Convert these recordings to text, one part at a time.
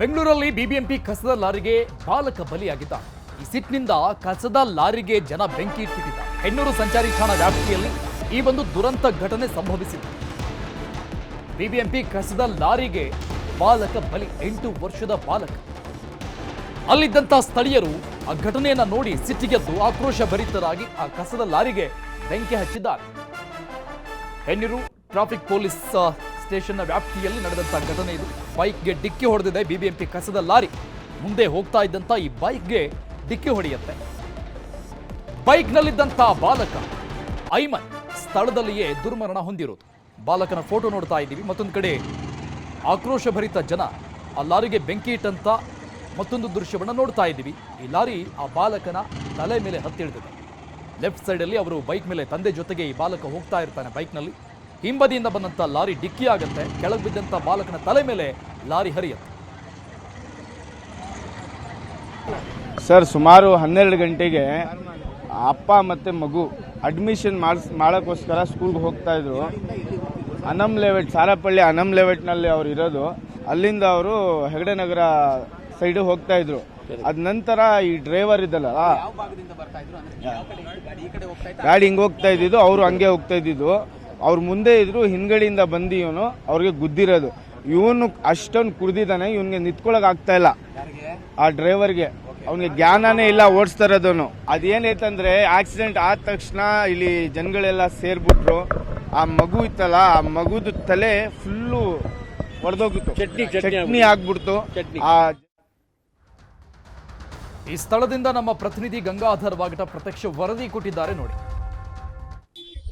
ಬೆಂಗಳೂರಲ್ಲಿ ಬಿಬಿಎಂಪಿ ಕಸದ ಲಾರಿಗೆ ಬಾಲಕ ಬಲಿಯಾಗಿದ್ದ. ಈ ಸಿಟ್ನಿಂದ ಕಸದ ಲಾರಿಗೆ ಜನ ಬೆಂಕಿ ಇಟ್ಟಿದ್ದ ಹೆಣ್ಣೂರು ಸಂಚಾರಿ ಠಾಣಾ ವ್ಯಾಪ್ತಿಯಲ್ಲಿ ಈ ಒಂದು ದುರಂತ ಘಟನೆ ಸಂಭವಿಸಿದೆ. ಬಿಬಿಎಂಪಿ ಕಸದ ಲಾರಿಗೆ ಬಾಲಕ ಬಲಿ ಎಂಟು ವರ್ಷದ ಬಾಲಕ. ಅಲ್ಲಿದ್ದಂತಹ ಸ್ಥಳೀಯರು ಆ ಘಟನೆಯನ್ನ ನೋಡಿ ಸಿಟ್ಟಿಗೆದ್ದು ಆಕ್ರೋಶ ಭರಿತರಾಗಿ ಆ ಕಸದ ಲಾರಿಗೆ ಬೆಂಕಿ ಹಚ್ಚಿದ್ದಾರೆ. ಹೆಣ್ಣೂರು, ಟ್ರಾಫಿಕ್ ಪೊಲೀಸ್ ಸ್ಟೇಷನ್ನ ವ್ಯಾಪ್ತಿಯಲ್ಲಿ ನಡೆದಂಥ ಘಟನೆ ಇದು. ಬೈಕ್ಗೆ ಡಿಕ್ಕಿ ಹೊಡೆದಿದೆ ಬಿಬಿಎಂಪಿ ಕಸದ ಲಾರಿ. ಮುಂದೆ ಹೋಗ್ತಾ ಇದ್ದಂತ ಈ ಬೈಕ್ಗೆ ಡಿಕ್ಕಿ ಹೊಡೆಯುತ್ತೆ. ಬೈಕ್ನಲ್ಲಿದ್ದಂಥ ಬಾಲಕ ಐಮನ್ ಸ್ಥಳದಲ್ಲಿಯೇ ದುರ್ಮರಣ ಹೊಂದಿರೋದು. ಬಾಲಕನ ಫೋಟೋ ನೋಡ್ತಾ ಇದ್ದೀವಿ. ಮತ್ತೊಂದು ಕಡೆ ಆಕ್ರೋಶಭರಿತ ಜನ ಆ ಲಾರಿಗೆ ಬೆಂಕಿ ಇಟ್ಟಂತ ಮತ್ತೊಂದು ದೃಶ್ಯವನ್ನು ನೋಡ್ತಾ ಇದ್ದೀವಿ. ಈ ಲಾರಿ ಆ ಬಾಲಕನ ತಲೆ ಮೇಲೆ ಹತ್ತಿಳಿದಿದೆ. ಲೆಫ್ಟ್ ಸೈಡಲ್ಲಿ ಅವರು ಬೈಕ್ ಮೇಲೆ ತಂದೆ ಜೊತೆಗೆ ಈ ಬಾಲಕ ಹೋಗ್ತಾ ಇರ್ತಾನೆ ಬೈಕ್ನಲ್ಲಿ. ಹಿಂಬದಿಯಿಂದ ಬಂದಂತ ಲಾರಿ ಡಿಕ್ಕಿ ಆಗುತ್ತೆ ಕೆಳಗೆ ಬಿದ್ದಂತ ಬಾಲಕನ ತಲೆ ಮೇಲೆ ಲಾರಿ ಹರಿಯುತ್ತೆ. ಸರ್ ಸುಮಾರು ಹನ್ನೆರಡು ಗಂಟೆಗೆ ಅಪ್ಪ ಮತ್ತು ಮಗು ಅಡ್ಮಿಷನ್ ಮಾಡಿಸ್ ಮಾಡೋಕ್ಕೋಸ್ಕರ ಸ್ಕೂಲ್ಗೆ ಹೋಗ್ತಾಯಿದ್ರು ಅನಮ್ ಲೆವೆಟ್ ಸಾರಪಳ್ಳಿ ಅನಂ ಲೆವೆಟ್ನಲ್ಲಿ ಅವ್ರು ಇರೋದು. ಅಲ್ಲಿಂದ ಅವರು ಹೆಗಡೆ ನಗರ ಸೈಡು ಹೋಗ್ತಾಯಿದ್ರು ಅದ ನಂತರ ಈ ಡ್ರೈವರ್ ಇದ್ದಲ್ಲ. ಗಾಡಿ ಹಿಂಗೆ ಹೋಗ್ತಾ ಇದ್ದಿದ್ದು ಅವರು ಹಂಗೆ ಹೋಗ್ತಾ ಇದ್ದಿದ್ದು. ಅವ್ರು ಮುಂದೆ ಇದ್ರು ಹಿಂದ್ಗಡೆಯಿಂದ ಬಂದು ಇವನು ಅವ್ರಿಗೆ ಗುದ್ದಿರೋದು. ಇವನು ಅಷ್ಟೊಂದು ಕುಡ್ದಿದ್ದಾನೆ ಇವನ್ಗೆ ನಿಂತ್ಕೊಳಕ್ ಆಗ್ತಾ ಇಲ್ಲ. ಆ ಡ್ರೈವರ್ಗೆ. ಅವನಿಗೆ ಜ್ಞಾನನೇ ಇಲ್ಲ ಓಡಿಸ್ತಾ ಇರೋದನು ಅದೇನೈತಂದ್ರೆ ಆಕ್ಸಿಡೆಂಟ್ ಆದ ತಕ್ಷಣ ಇಲ್ಲಿ ಜನಗಳೆಲ್ಲ ಸೇರ್ಬಿಟ್ರು. ಆ ಮಗು ಇತ್ತಲ್ಲ ಆ ಮಗುದ ತಲೆ ಫುಲ್ಲು ಚಟ್ನಿ ಚಟ್ನಿ ಆಗ್ಬಿಡ್ತು. ಆ ಈ ಸ್ಥಳದಿಂದ ನಮ್ಮ ಪ್ರತಿನಿಧಿ ಗಂಗಾಧರ್ ವಾಗಟ ಪ್ರತ್ಯಕ್ಷ ವರದಿ ಕೊಟ್ಟಿದ್ದಾರೆ ನೋಡಿ.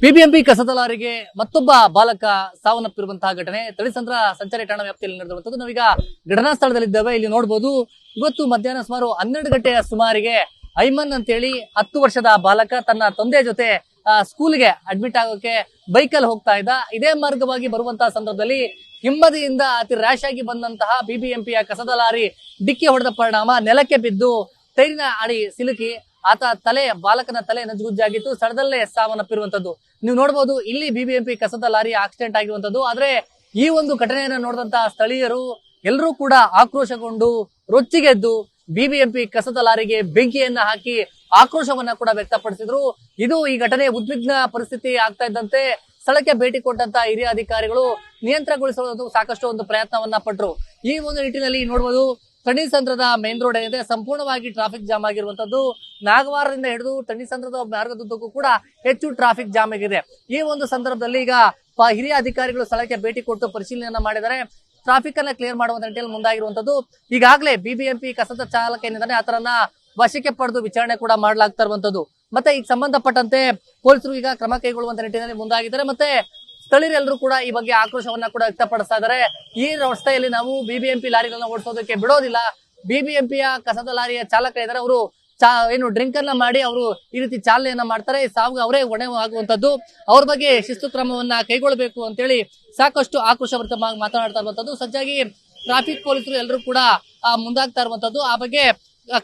ಬಿಬಿಎಂಪಿ ಕಸದ ಲಾರಿಗೆ ಮತ್ತೊಬ್ಬ ಬಾಲಕ ಸಾವನ್ನಪ್ಪಿರುವಂತಹ ಘಟನೆ. ತಳಿಸಂದ್ರ ಸಂಚಾರಿ ಠಾಣಾ ವ್ಯಾಪ್ತಿಯಲ್ಲಿ ನಡೆದಿರುವಂತದ್ದು ನಾವೀಗ ಘಟನಾ ಸ್ಥಳದಲ್ಲಿದ್ದೇವೆ. ಇಲ್ಲಿ ನೋಡಬಹುದು ಇವತ್ತು ಮಧ್ಯಾಹ್ನ ಸುಮಾರು ಹನ್ನೆರಡು ಗಂಟೆಯ ಸುಮಾರಿಗೆ ಐಮನ್ ಅಂತೇಳಿ ಹತ್ತು ವರ್ಷದ ಬಾಲಕ ತನ್ನ ತಂದೆಯ ಜೊತೆ ಸ್ಕೂಲ್ಗೆ ಅಡ್ಮಿಟ್ ಆಗೋಕೆ ಬೈಕಲ್ಲಿ ಹೋಗ್ತಾ ಇದ್ದ. ಇದೇ ಮಾರ್ಗವಾಗಿ ಬರುವಂತಹ ಸಂದರ್ಭದಲ್ಲಿ ಹಿಂಬದಿಯಿಂದ ಅತಿ ರ್ಯಾಶ್ ಆಗಿ ಬಂದಂತಹ ಬಿಬಿಎಂಪಿಯ ಕಸದ ಲಾರಿ ಡಿಕ್ಕಿ ಹೊಡೆದ ಪರಿಣಾಮ ನೆಲಕ್ಕೆ ಬಿದ್ದು ತೈರಿನ ಅಡಿ ಸಿಲುಕಿ ಆತ ತಲೆ, ಬಾಲಕನ ತಲೆ ನಜ್ಗುಜ್ಜಾಗಿತ್ತು. ಸ್ಥಳದಲ್ಲೇ ಸಾವನ್ನಪ್ಪಿರುವಂತದ್ದು ನೀವು ನೋಡಬಹುದು ಇಲ್ಲಿ ಬಿಬಿಎಂಪಿ ಕಸದ ಲಾರಿ ಆಕ್ಸಿಡೆಂಟ್ ಆಗಿರುವಂತದ್ದು ಆದ್ರೆ ಈ ಒಂದು ಘಟನೆಯನ್ನ ನೋಡಿದಂತಹ ಸ್ಥಳೀಯರು ಎಲ್ಲರೂ ಕೂಡ ಆಕ್ರೋಶಗೊಂಡು ರೊಚ್ಚಿಗೆದ್ದು ಬಿಬಿಎಂಪಿ ಕಸದ ಲಾರಿಗೆ ಬೆಂಕಿಯನ್ನ ಹಾಕಿ ಆಕ್ರೋಶವನ್ನ ಕೂಡ ವ್ಯಕ್ತಪಡಿಸಿದ್ರು. ಇದು ಈ ಘಟನೆ ಉದ್ವಿಗ್ನ ಪರಿಸ್ಥಿತಿ ಆಗ್ತಾ ಇದ್ದಂತೆ ಸ್ಥಳಕ್ಕೆ ಭೇಟಿ ಕೊಟ್ಟಂತ ಹಿರಿಯ ಅಧಿಕಾರಿಗಳು ನಿಯಂತ್ರಣಗೊಳಿಸಲು ಸಾಕಷ್ಟು ಒಂದು ಪ್ರಯತ್ನವನ್ನ ಪಟ್ಟರು ಈ ಒಂದು ನಿಟ್ಟಿನಲ್ಲಿ ನೋಡಬಹುದು ತಣಿಸಂದ್ರದ ಮೇನ್ ರೋಡ್ ಏನಿದೆ, ಸಂಪೂರ್ಣವಾಗಿ ಟ್ರಾಫಿಕ್ ಜಾಮ್ ಆಗಿರುವಂತದ್ದು ನಾಗವಾರದಿಂದ ಹಿಡಿದು ತಣಿಸಂದ್ರದ ಮಾರ್ಗದುದ್ದಕ್ಕೂ ಕೂಡ ಹೆಚ್ಚು ಟ್ರಾಫಿಕ್ ಜಾಮ್ ಆಗಿದೆ. ಈ ಒಂದು ಸಂದರ್ಭದಲ್ಲಿ ಈಗ ಹಿರಿಯ ಅಧಿಕಾರಿಗಳು ಸ್ಥಳಕ್ಕೆ ಭೇಟಿ ಕೊಟ್ಟು ಪರಿಶೀಲನೆ ಮಾಡಿದರೆ ಟ್ರಾಫಿಕ್ ಅನ್ನ ಕ್ಲಿಯರ್ ಮಾಡುವಂತ ನಿಟ್ಟಿನಲ್ಲಿ ಮುಂದಾಗಿರುವಂತದ್ದು ಈಗಾಗಲೇ ಬಿಬಿಎಂಪಿ ಕಸದ ಚಾಲಕ ಏನಿದ್ದಾನೆ ಆತರನ್ನ ವಶಕ್ಕೆ ಪಡೆದು ವಿಚಾರಣೆ ಕೂಡ ಮಾಡಲಾಗ್ತಾ ಇರುವಂತದ್ದು ಮತ್ತೆ ಈಗ ಸಂಬಂಧಪಟ್ಟಂತೆ ಪೊಲೀಸರು ಈಗ ಕ್ರಮ ಕೈಗೊಳ್ಳುವಂತ ನಿಟ್ಟಿನಲ್ಲಿ ಮುಂದಾಗಿದ್ದಾರೆ. ಮತ್ತೆ ಸ್ಥಳೀಯರೆಲ್ಲರೂ ಕೂಡ ಈ ಬಗ್ಗೆ ಆಕ್ರೋಶವನ್ನ ಕೂಡ ವ್ಯಕ್ತಪಡಿಸ್ತಾ ಇದ್ದಾರೆ. ಈ ರಸ್ತೆಯಲ್ಲಿ ನಾವು ಬಿಬಿಎಂಪಿ ಲಾರಿಗಳನ್ನ ಓಡಿಸೋದಕ್ಕೆ ಬಿಡೋದಿಲ್ಲ. ಬಿಬಿಎಂಪಿಯ ಕಸದ ಲಾರಿಯ ಚಾಲಕ ಇದ್ದಾರೆ. ಅವರು ಚಾ, ಏನು ಡ್ರಿಂಕ್ ಅನ್ನ ಮಾಡಿ ಅವರು ಈ ರೀತಿ ಚಾಲನೆಯನ್ನ ಮಾಡ್ತಾರೆ. ಸಾವು ಅವರೇ ಹೊಣೆ ಆಗುವಂತದ್ದು ಅವ್ರ ಬಗ್ಗೆ ಶಿಸ್ತು ಕ್ರಮವನ್ನ ಕೈಗೊಳ್ಳಬೇಕು ಅಂತೇಳಿ ಸಾಕಷ್ಟು ಆಕ್ರೋಶಭರಿತವಾಗಿ ಮಾತನಾಡ್ತಾ ಇರುವಂತದ್ದು ಸಜ್ಜಾಗಿ ಟ್ರಾಫಿಕ್ ಪೊಲೀಸರು ಎಲ್ಲರೂ ಕೂಡ ಮುಂದಾಗ್ತಾ ಇರುವಂತದ್ದು ಆ ಬಗ್ಗೆ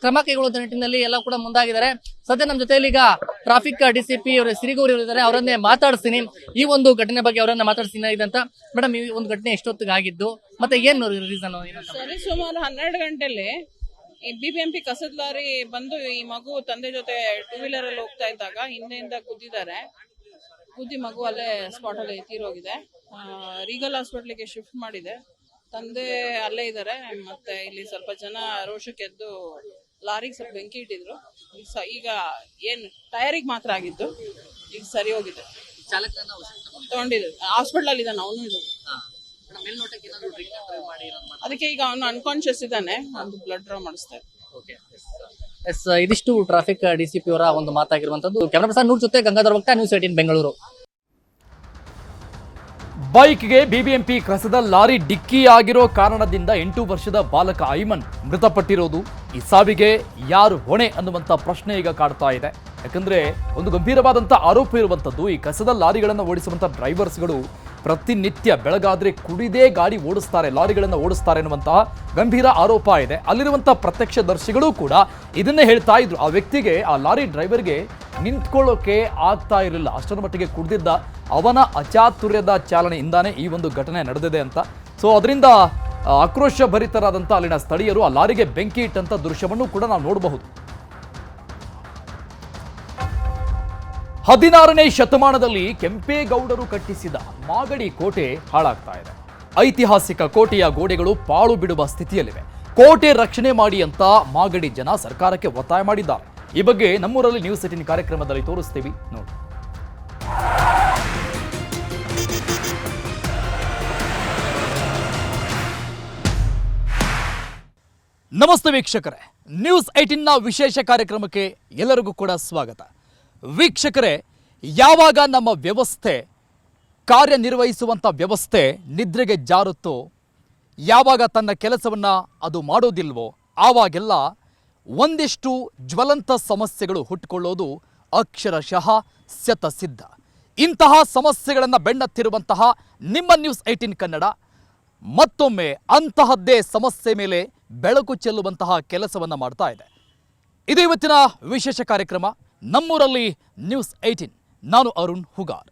ಕ್ರಮ ಕೈಗೊಳ್ಳುವಂತ ನಿಟ್ಟಿನಲ್ಲಿ ಎಲ್ಲ ಕೂಡ ಮುಂದಾಗಿದ್ದಾರೆ. ಸದ್ಯ ನಮ್ಮ ಜೊತೆಯಲ್ಲಿ ಈಗ ಟ್ರಾಫಿಕ್ ಡಿಸಿಪಿ ಅವರ ಸಿರಿಗೌರಿ ಇದ್ದಾರೆ. ಅವರನ್ನೇ ಮಾತಾಡಿಸ್ತೀನಿ. ಈ ಒಂದು ಘಟನೆ ಬಗ್ಗೆ ಅವರನ್ನ ಮಾತಾಡ್ತೀನಿ ಇದಂತ. ಮೇಡಮ್, ಈ ಒಂದು ಘಟನೆ ಎಷ್ಟೊತ್ತಿಗೆ ಆಗಿದ್ದು ಮತ್ತೆ ಏನು ರೀಸನ್ ಸರಿ, ಸುಮಾರು ಹನ್ನೆರಡು ಗಂಟೆಲಿ ಬಿ ಬಿ ಎಂ ಪಿ ಕಸದ ಲಾರಿ ಬಂದು ಈ ಮಗು ತಂದೆ ಜೊತೆ ಟೂ ವೀಲರ್ ಅಲ್ಲಿ ಹೋಗ್ತಾ ಇದ್ದಾಗ ಹಿಂದೆಯಿಂದ ಕುದ್ದಿದ್ದಾರೆ ಕುದ್ದಿ ಮಗು ಅಲ್ಲೇ ಸ್ಪಾಟ್ ಅಲ್ಲಿ ತೀರೋಗಿದೆ ರೀಗಲ್ ಹಾಸ್ಪಿಟ್ಲಿಗೆ ಶಿಫ್ಟ್ ಮಾಡಿದೆ. ತಂದೆ ಅಲ್ಲೇ ಇದ್ದಾರೆ ಮತ್ತೆ ಇಲ್ಲಿ ಸ್ವಲ್ಪ ಜನ ರೋಷಕ್ಕೆದ್ದು ಲಾರಿಗೆ ಸ್ವಲ್ಪ ಬೆಂಕಿ ಇಟ್ಟಿದ್ರು. ಈಗ ಏನು ಈಗ ಏನ್ ಟೈರಿಗೆ ಮಾತ್ರ ಆಗಿದ್ದು ಈಗ ಸರಿ ಹೋಗಿದೆ. ತಗೊಂಡಿದ್ರು ಹಾಸ್ಪಿಟಲ್ ಅಲ್ಲಿ ಇದ್ದಾನೆ ಅವನು ಇದು ಅದಕ್ಕೆ ಈಗ ಅವನು ಅನ್ಕಾನ್ಶಿಯಸ್ ಇದ್ದಾನೆ ಒಂದು ಬ್ಲಡ್ ಡ್ರಾ ಮಾಡಿಸ್ತಾ ಎಸ್ ಇದಿಷ್ಟು ಟ್ರಾಫಿಕ್ ಡಿಸಿಪಿ ಅವರ ಒಂದು ಮಾತಾಗಿರುವಂತದ್ದು ಕ್ಯಾಮರಾ ಪರ್ಸನ್ ನೂರ್ ಜೊತೆ ಗಂಗಾಧರ್ ಭಕ್ತ ನ್ಯೂಸ್ ಏಟೀನ್ ಬೆಂಗಳೂರು. ಬೈಕ್ಗೆ ಬಿಬಿಎಂಪಿ ಕಸದ ಲಾರಿ ಡಿಕ್ಕಿ ಆಗಿರೋ ಕಾರಣದಿಂದ ಎಂಟು ವರ್ಷದ ಬಾಲಕ ಐಮನ್ ಮೃತಪಟ್ಟಿರೋದು. ಈ ಸಾವಿಗೆ ಯಾರು ಹೊಣೆ ಅನ್ನುವಂಥ ಪ್ರಶ್ನೆ ಈಗ ಕಾಡ್ತಾ ಇದೆ. ಯಾಕಂದ್ರೆ ಒಂದು ಗಂಭೀರವಾದಂಥ ಆರೋಪ ಇರುವಂಥದ್ದು ಈ ಕಸದ ಲಾರಿಗಳನ್ನು ಓಡಿಸುವಂಥ ಡ್ರೈವರ್ಸ್ಗಳು ಪ್ರತಿನಿತ್ಯ ಬೆಳಗಾದ್ರೆ ಕುಡಿದೇ ಗಾಡಿ ಓಡಿಸ್ತಾರೆ, ಲಾರಿಗಳನ್ನು ಓಡಿಸ್ತಾರೆ ಎನ್ನುವಂತಹ ಗಂಭೀರ ಆರೋಪ ಇದೆ. ಅಲ್ಲಿರುವಂಥ ಪ್ರತ್ಯಕ್ಷದರ್ಶಿಗಳು ಕೂಡ ಇದನ್ನೇ ಹೇಳ್ತಾ ಇದ್ರು. ಆ ವ್ಯಕ್ತಿಗೆ, ಆ ಲಾರಿ ಡ್ರೈವರ್ಗೆ ನಿಂತ್ಕೊಳ್ಳೋಕೆ ಆಗ್ತಾ ಇರಲಿಲ್ಲ. ಅಷ್ಟರ ಮಟ್ಟಿಗೆ ಕುಡಿದಿದ್ದ ಅವನ ಅಚಾತುರ್ಯದ ಚಾಲನೆಯಿಂದಾನೇ ಈ ಒಂದು ಘಟನೆ ನಡೆದಿದೆ ಅಂತ. ಸೊ ಅದರಿಂದ ಆಕ್ರೋಶ ಭರಿತರಾದಂಥ ಅಲ್ಲಿನ ಸ್ಥಳೀಯರು ಆ ಲಾರಿಗೆ ಬೆಂಕಿ ಇಟ್ಟಂಥ ದೃಶ್ಯವನ್ನು ಕೂಡ ನಾವು ನೋಡಬಹುದು. ಹದಿನಾರನೇ ಶತಮಾನದಲ್ಲಿ ಕೆಂಪೇಗೌಡರು ಕಟ್ಟಿಸಿದ ಮಾಗಡಿ ಕೋಟೆ ಹಾಳಾಗ್ತಾ ಇದೆ. ಐತಿಹಾಸಿಕ ಕೋಟೆಯ ಗೋಡೆಗಳು ಪಾಳು ಬಿಡುವ ಸ್ಥಿತಿಯಲ್ಲಿವೆ. ಕೋಟೆ ರಕ್ಷಣೆ ಮಾಡಿ ಅಂತ ಮಾಗಡಿ ಜನ ಸರ್ಕಾರಕ್ಕೆ ಒತ್ತಾಯ ಮಾಡಿದ್ದಾರೆ. ಈ ಬಗ್ಗೆ ನಮ್ಮೂರಲ್ಲಿ ನ್ಯೂಸ್ ಏಟಿನ್ ಕಾರ್ಯಕ್ರಮದಲ್ಲಿ ತೋರಿಸ್ತೀವಿ. ನೋಡಿ. ನಮಸ್ತೆ ವೀಕ್ಷಕರೇ. ನ್ಯೂಸ್ ಏಟಿನ್ನ ವಿಶೇಷ ಕಾರ್ಯಕ್ರಮಕ್ಕೆ ಎಲ್ಲರಿಗೂ ಕೂಡ ಸ್ವಾಗತ. ವೀಕ್ಷಕರೇ, ಯಾವಾಗ ನಮ್ಮ ವ್ಯವಸ್ಥೆ ಕಾರ್ಯನಿರ್ವಹಿಸುವಂಥ ವ್ಯವಸ್ಥೆ ನಿದ್ರೆಗೆ ಜಾರುತ್ತೋ, ಯಾವಾಗ ತನ್ನ ಕೆಲಸವನ್ನು ಅದು ಮಾಡೋದಿಲ್ವೋ, ಆವಾಗೆಲ್ಲ ಒಂದಿಷ್ಟು ಜ್ವಲಂತ ಸಮಸ್ಯೆಗಳು ಹುಟ್ಟುಕೊಳ್ಳೋದು ಅಕ್ಷರಶಃ ಶತಸಿದ್ಧ ಇಂತಹ ಸಮಸ್ಯೆಗಳನ್ನು ಬೆಣ್ಣತ್ತಿರುವಂತಹ ನಿಮ್ಮ ನ್ಯೂಸ್ ಐಟಿನ್ ಕನ್ನಡ, ಮತ್ತೊಮ್ಮೆ ಅಂತಹದ್ದೇ ಸಮಸ್ಯೆ ಮೇಲೆ ಬೆಳಕು ಚೆಲ್ಲುವಂತಹ ಕೆಲಸವನ್ನ ಮಾಡ್ತಾ ಇದೆ. ಇದು ಇವತ್ತಿನ ವಿಶೇಷ ಕಾರ್ಯಕ್ರಮ. ನಮ್ಮೂರಲ್ಲಿ ನ್ಯೂಸ್ ಏಯ್ಟೀನ್. ನಾನು ಅರುಣ್ ಹುಗಾರ್.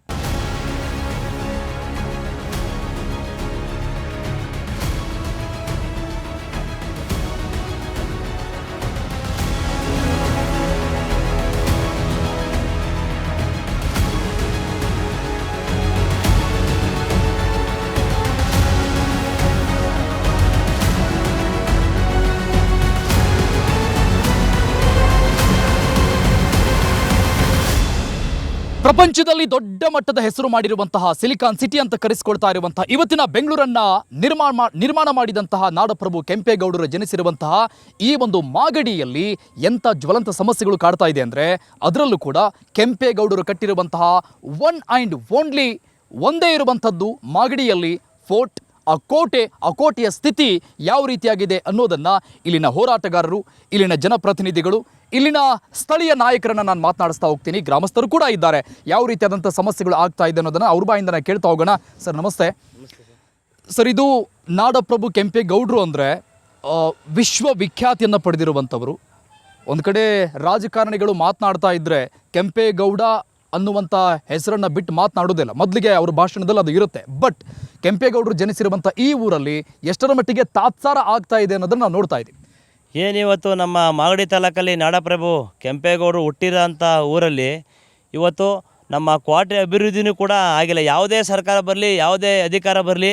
ಪ್ರಪಂಚದಲ್ಲಿ ದೊಡ್ಡ ಮಟ್ಟದ ಹೆಸರು ಮಾಡಿರುವಂತಹ ಸಿಲಿಕಾನ್ ಸಿಟಿ ಅಂತ ಕರೆಸಿಕೊಳ್ತಾ ಇರುವಂತಹ ಇವತ್ತಿನ ಬೆಂಗಳೂರನ್ನ ನಿರ್ಮಾಣ ನಿರ್ಮಾಣ ಮಾಡಿದಂತಹ ನಾಡಪ್ರಭು ಕೆಂಪೇಗೌಡರು ಜನಿಸಿರುವಂತಹ ಈ ಒಂದು ಮಾಗಡಿಯಲ್ಲಿ ಎಂಥ ಜ್ವಲಂತ ಸಮಸ್ಯೆಗಳು ಕಾಡ್ತಾ ಇದೆ ಅಂದರೆ ಅದರಲ್ಲೂ ಕೂಡ ಕೆಂಪೇಗೌಡರು ಕಟ್ಟಿರುವಂತಹ ಒನ್ ಆ್ಯಂಡ್ ಓನ್ಲಿ ಒಂದೇ ಇರುವಂಥದ್ದು ಮಾಗಡಿಯಲ್ಲಿ ಫೋರ್ಟ್ ಆ ಕೋಟೆ, ಆ ಕೋಟೆಯ ಸ್ಥಿತಿ ಯಾವ ರೀತಿಯಾಗಿದೆ ಅನ್ನೋದನ್ನು ಇಲ್ಲಿನ ಹೋರಾಟಗಾರರು, ಇಲ್ಲಿನ ಜನಪ್ರತಿನಿಧಿಗಳು, ಇಲ್ಲಿನ ಸ್ಥಳೀಯ ನಾಯಕರನ್ನ ನಾನು ಮಾತನಾಡಿಸ್ತಾ ಹೋಗ್ತೀನಿ. ಗ್ರಾಮಸ್ಥರು ಕೂಡ ಇದ್ದಾರೆ. ಯಾವ ರೀತಿಯಾದಂಥ ಸಮಸ್ಯೆಗಳು ಆಗ್ತಾ ಇದೆ ಅನ್ನೋದನ್ನು ಅವ್ರ ಬಾಯಿಂದ ನಾನು ಕೇಳ್ತಾ ಹೋಗೋಣ. ಸರ್, ನಮಸ್ತೆ. ಸರ್, ಇದು ನಾಡಪ್ರಭು ಕೆಂಪೇಗೌಡರು ಅಂದರೆ ವಿಶ್ವವಿಖ್ಯಾತಿಯನ್ನು ಪಡೆದಿರುವಂಥವರು. ಒಂದು ಕಡೆ ರಾಜಕಾರಣಿಗಳು ಮಾತನಾಡ್ತಾ ಇದ್ದರೆ ಕೆಂಪೇಗೌಡ ಅನ್ನುವಂಥ ಹೆಸರನ್ನು ಬಿಟ್ಟು ಮಾತನಾಡೋದಿಲ್ಲ. ಮೊದಲಿಗೆ ಅವ್ರ ಭಾಷಣದಲ್ಲಿ ಅದು ಇರುತ್ತೆ. ಬಟ್ ಕೆಂಪೇಗೌಡರು ಜನಿಸಿರುವಂಥ ಈ ಊರಲ್ಲಿ ಎಷ್ಟರ ಮಟ್ಟಿಗೆ ತಾತ್ಸಾರ ಆಗ್ತಾ ಇದೆ ಅನ್ನೋದನ್ನು ನಾವು ನೋಡ್ತಾ ಇದ್ದೀವಿ. ಏನಿವತ್ತು ನಮ್ಮ ಮಾಗಡಿ ತಾಲೂಕಲ್ಲಿ ನಾಡಪ್ರಭು ಕೆಂಪೇಗೌಡರು ಹುಟ್ಟಿರೋಂಥ ಊರಲ್ಲಿ ಇವತ್ತು ನಮ್ಮ ಕ್ವಾಟ್ರಿ ಅಭಿವೃದ್ಧಿನೂ ಕೂಡ ಆಗಿಲ್ಲ. ಯಾವುದೇ ಸರ್ಕಾರ ಬರಲಿ, ಯಾವುದೇ ಅಧಿಕಾರ ಬರಲಿ,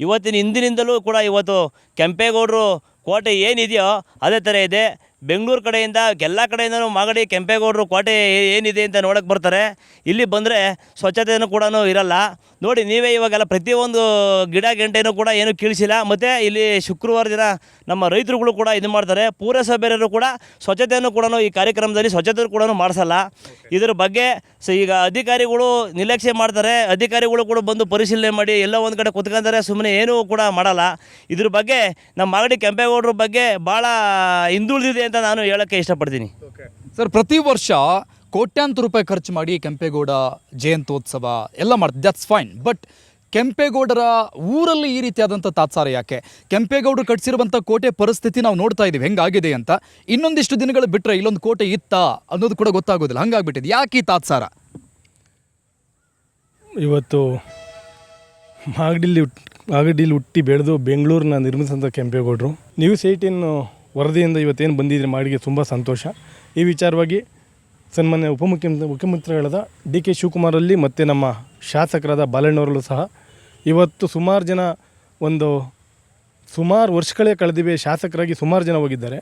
ಇವತ್ತಿನ ಹಿಂದಿನಿಂದಲೂ ಕೂಡ ಇವತ್ತು ಕೆಂಪೇಗೌಡರು ಕೋಟೆ ಏನಿದೆಯೋ ಅದೇ ಥರ ಇದೆ. ಬೆಂಗಳೂರು ಕಡೆಯಿಂದ ಎಲ್ಲ ಕಡೆಯಿಂದನೂ ಮಾಗಡಿ, ಕೆಂಪೇಗೌಡರು ಕೋಟೆ ಏನಿದೆ ಅಂತ ನೋಡೋಕ್ಕೆ ಬರ್ತಾರೆ. ಇಲ್ಲಿ ಬಂದರೆ ಸ್ವಚ್ಛತೆಯೂ ಕೂಡ ಇರಲ್ಲ. ನೋಡಿ ನೀವೇ ಇವಾಗೆಲ್ಲ ಪ್ರತಿಯೊಂದು ಗಿಡ ಗಂಟೆನೂ ಕೂಡ ಏನೂ ಕೀಳಿಸಿಲ್ಲ. ಮತ್ತು ಇಲ್ಲಿ ಶುಕ್ರವಾರ ದಿನ ನಮ್ಮ ರೈತರುಗಳು ಕೂಡ ಇದು ಮಾಡ್ತಾರೆ. ಪೂರಸಭೆಯವರು ಕೂಡ ಸ್ವಚ್ಛತೆಯನ್ನು ಕೂಡ ಈ ಕಾರ್ಯಕ್ರಮದಲ್ಲಿ ಸ್ವಚ್ಛತೆ ಕೂಡ ಮಾಡಿಸಲ್ಲ. ಇದರ ಬಗ್ಗೆ ಸೊ ಈಗ ಅಧಿಕಾರಿಗಳು ನಿರ್ಲಕ್ಷ್ಯ ಮಾಡ್ತಾರೆ. ಅಧಿಕಾರಿಗಳು ಕೂಡ ಬಂದು ಪರಿಶೀಲನೆ ಮಾಡಿ ಎಲ್ಲ ಒಂದು ಕಡೆ ಕುತ್ಕೊಂತಾರೆ. ಸುಮ್ಮನೆ ಏನೂ ಕೂಡ ಮಾಡಲ್ಲ. ಇದ್ರ ಬಗ್ಗೆ ನಮ್ಮ ಮಾಗಡಿ ಕೆಂಪೇಗೌಡರ ಬಗ್ಗೆ ಭಾಳ ಹಿಂದುಳಿದಿದೆ ಅಂತ ನಾನು ಹೇಳೋಕ್ಕೆ ಇಷ್ಟಪಡ್ತೀನಿ. ಸರ್ ಪ್ರತಿ ವರ್ಷ ಕೋಟ್ಯಾಂತರ ರೂಪಾಯಿ ಖರ್ಚು ಮಾಡಿ ಕೆಂಪೇಗೌಡ ಜಯಂತ್ಯೋತ್ಸವ ಎಲ್ಲ ಮಾಡ್ತಾರೆ ದಟ್ಸ್ ಫೈನ್ ಬಟ್ ಕೆಂಪೇಗೌಡರ ಊರಲ್ಲಿ ಈ ರೀತಿಯಾದಂಥ ತಾತ್ಸಾರ ಯಾಕೆ? ಕೆಂಪೇಗೌಡರು ಕಟ್ಸಿರುವಂಥ ಕೋಟೆ ಪರಿಸ್ಥಿತಿ ನಾವು ನೋಡ್ತಾ ಇದ್ದೀವಿ. ಹೆಂಗಾಗಿದೆ ಅಂತ. ಇನ್ನೊಂದಿಷ್ಟು ದಿನಗಳು ಬಿಟ್ಟರೆ ಇಲ್ಲೊಂದು ಕೋಟೆ ಇತ್ತ ಅನ್ನೋದು ಕೂಡ ಗೊತ್ತಾಗೋದಿಲ್ಲ. ಹಂಗಾಗ್ಬಿಟ್ಟಿದೆ. ಯಾಕೆ ಈ ತಾತ್ಸಾರ? ಇವತ್ತು ಮಾಗಡಿಲಿ ಮಾಗಡಿಲಿ ಹುಟ್ಟಿ ಬೆಳೆದು ಬೆಂಗಳೂರನ್ನ ನಿರ್ಮಿಸಿದಂಥ ಕೆಂಪೇಗೌಡರು. ನ್ಯೂಸ್ ಏಯ್ಟೀನ್ ವರದಿಯಿಂದ ಇವತ್ತೇನು ಬಂದಿದ್ರೆ ಮಾಡಿಗೆ ತುಂಬ ಸಂತೋಷ. ಈ ವಿಚಾರವಾಗಿ ಸನ್ಮಾನ್ಯ ಉಪಮುಖ್ಯಮಂತ್ರಿ ಮುಖ್ಯಮಂತ್ರಿಗಳಾದ ಡಿ ಕೆ ಶಿವಕುಮಾರಲ್ಲಿ ಮತ್ತು ನಮ್ಮ ಶಾಸಕರಾದ ಬಾಲಣ್ಣವರಲ್ಲೂ ಸಹ ಇವತ್ತು ಸುಮಾರು ಜನ ಒಂದು ಸುಮಾರು ವರ್ಷಗಳೇ ಕಳೆದಿವೆ ಶಾಸಕರಾಗಿ ಸುಮಾರು ಜನ ಹೋಗಿದ್ದಾರೆ.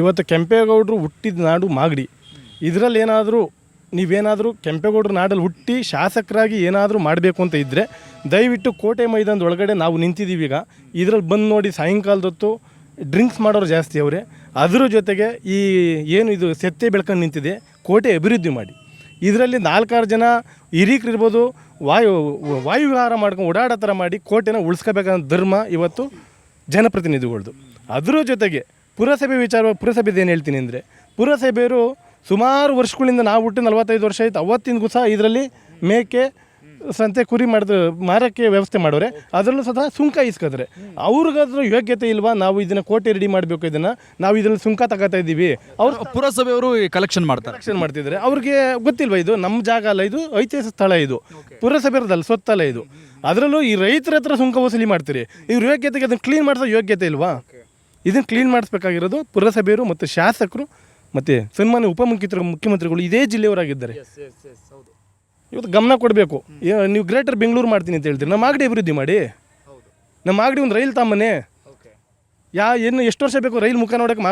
ಇವತ್ತು ಕೆಂಪೇಗೌಡರು ಹುಟ್ಟಿದ ನಾಡು ಮಾಗಡಿ. ಇದರಲ್ಲಿ ಏನಾದರೂ ನೀವೇನಾದರೂ ಕೆಂಪೇಗೌಡರು ನಾಡಲ್ಲಿ ಹುಟ್ಟಿ ಶಾಸಕರಾಗಿ ಏನಾದರೂ ಮಾಡಬೇಕು ಅಂತ ಇದ್ದರೆ ದಯವಿಟ್ಟು ಕೋಟೆ ಮೈದಾನದ ಒಳಗಡೆ ನಾವು ನಿಂತಿದ್ದೀವಿ ಈಗ ಇದರಲ್ಲಿ ಬಂದು ನೋಡಿ ಸಾಯಂಕಾಲದೊತ್ತು ಡ್ರಿಂಕ್ಸ್ ಮಾಡೋರು ಜಾಸ್ತಿ ಅವರೇ. ಅದರ ಜೊತೆಗೆ ಈ ಏನು ಇದು ಸೆತ್ತೆ ಬೆಳ್ಕೊಂಡು ನಿಂತಿದೆ, ಕೋಟೆ ಅಭಿವೃದ್ಧಿ ಮಾಡಿ. ಇದರಲ್ಲಿ ನಾಲ್ಕಾರು ಜನ ಹಿರೀಕರಿರ್ಬೋದು, ವಾಯು ವಾಯು ವಿಹಾರ ಮಾಡ್ಕೊಂಡು ಓಡಾಡೋ ಥರ ಮಾಡಿ ಕೋಟೆನ ಉಳಿಸ್ಕೋಬೇಕನ್ನೋ ಧರ್ಮ ಇವತ್ತು ಜನಪ್ರತಿನಿಧಿಗಳದು. ಅದರ ಜೊತೆಗೆ ಪುರಸಭೆ ವಿಚಾರ, ಪುರಸಭೆದು ಏನು ಹೇಳ್ತೀನಿ ಅಂದರೆ ಪುರಸಭೆಯರು ಸುಮಾರು ವರ್ಷಗಳಿಂದ ನಾವು ಹುಟ್ಟು ನಲವತ್ತೈದು ವರ್ಷ ಆಯ್ತು ಅವತ್ತಿಂದಗೂ ಸಹ ಇದರಲ್ಲಿ ಮೇಕೆ ಸಂತೆ ಕುರಿ ಮಾಡಿದ ಮಾರಕ್ಕೆ ವ್ಯವಸ್ಥೆ ಮಾಡೋರೆ ಅದರಲ್ಲೂ ಸಹ ಸುಂಕ ಇಸ್ಕೋದ್ರೆ. ಅವ್ರಿಗಾದ್ರೂ ಯೋಗ್ಯತೆ ಇಲ್ವಾ? ನಾವು ಇದನ್ನ ಕೋಟೆ ರೆಡಿ ಮಾಡಬೇಕು ಇದನ್ನ ನಾವು ಇದರಲ್ಲಿ ಸುಂಕ ತಗೋತಾ ಇದ್ದೀವಿ ಅವ್ರು ಪುರಸಭೆಯವರು ಕಲೆಕ್ಷನ್ ಮಾಡ್ತಾರೆ. ಕಲೆಕ್ಷನ್ ಮಾಡ್ತಿದ್ದಾರೆ ಅವ್ರಿಗೆ ಗೊತ್ತಿಲ್ವಾ ಇದು? ನಮ್ಮ ಜಾಗ ಅಲ್ಲ ಇದು ಐತಿಹಾಸಿಕ ಸ್ಥಳ ಇದು. ಪುರಸಭೆರದಲ್ಲ ಸ್ವತ್ತಲ್ಲ ಇದು. ಅದರಲ್ಲೂ ಈ ರೈತರ ಹತ್ರ ಸುಂಕ ವಸೂಲಿ ಮಾಡ್ತೀರಿ. ಇವ್ರ ಯೋಗ್ಯತೆಗೆ ಅದನ್ನ ಕ್ಲೀನ್ ಮಾಡಿಸೋ ಯೋಗ್ಯತೆ ಇಲ್ವಾ? ಇದನ್ನು ಕ್ಲೀನ್ ಮಾಡಿಸ್ಬೇಕಾಗಿರೋದು ಪುರಸಭೆಯರು ಮತ್ತು ಶಾಸಕರು ಮತ್ತು ಸನ್ಮಾನ್ಯ ಉಪಮುಖ್ಯಮಂತ್ರಿಗಳು ಮುಖ್ಯಮಂತ್ರಿಗಳು ಇದೇ ಜಿಲ್ಲೆಯವರಾಗಿದ್ದಾರೆ. ಇವತ್ತು ಗಮನ ಕೊಡಬೇಕು. ನೀವು ಗ್ರೇಟರ್ ಬೆಂಗಳೂರು ಮಾಡ್ತೀನಿ ಅಂತ ಹೇಳ್ತೀರಿ. ನಮ್ಮ ಮಾಗಡಿ ಅಭಿವೃದ್ಧಿ ಮಾಡಿ. ನಮ್ಮ ಆಗಡಿ ಒಂದು ರೈಲ್ ತಾಮನೆ ಯಾ ಏನು ಎಷ್ಟು ವರ್ಷ ಬೇಕು ರೈಲ್ ಮುಖ ನೋಡೋಕೆ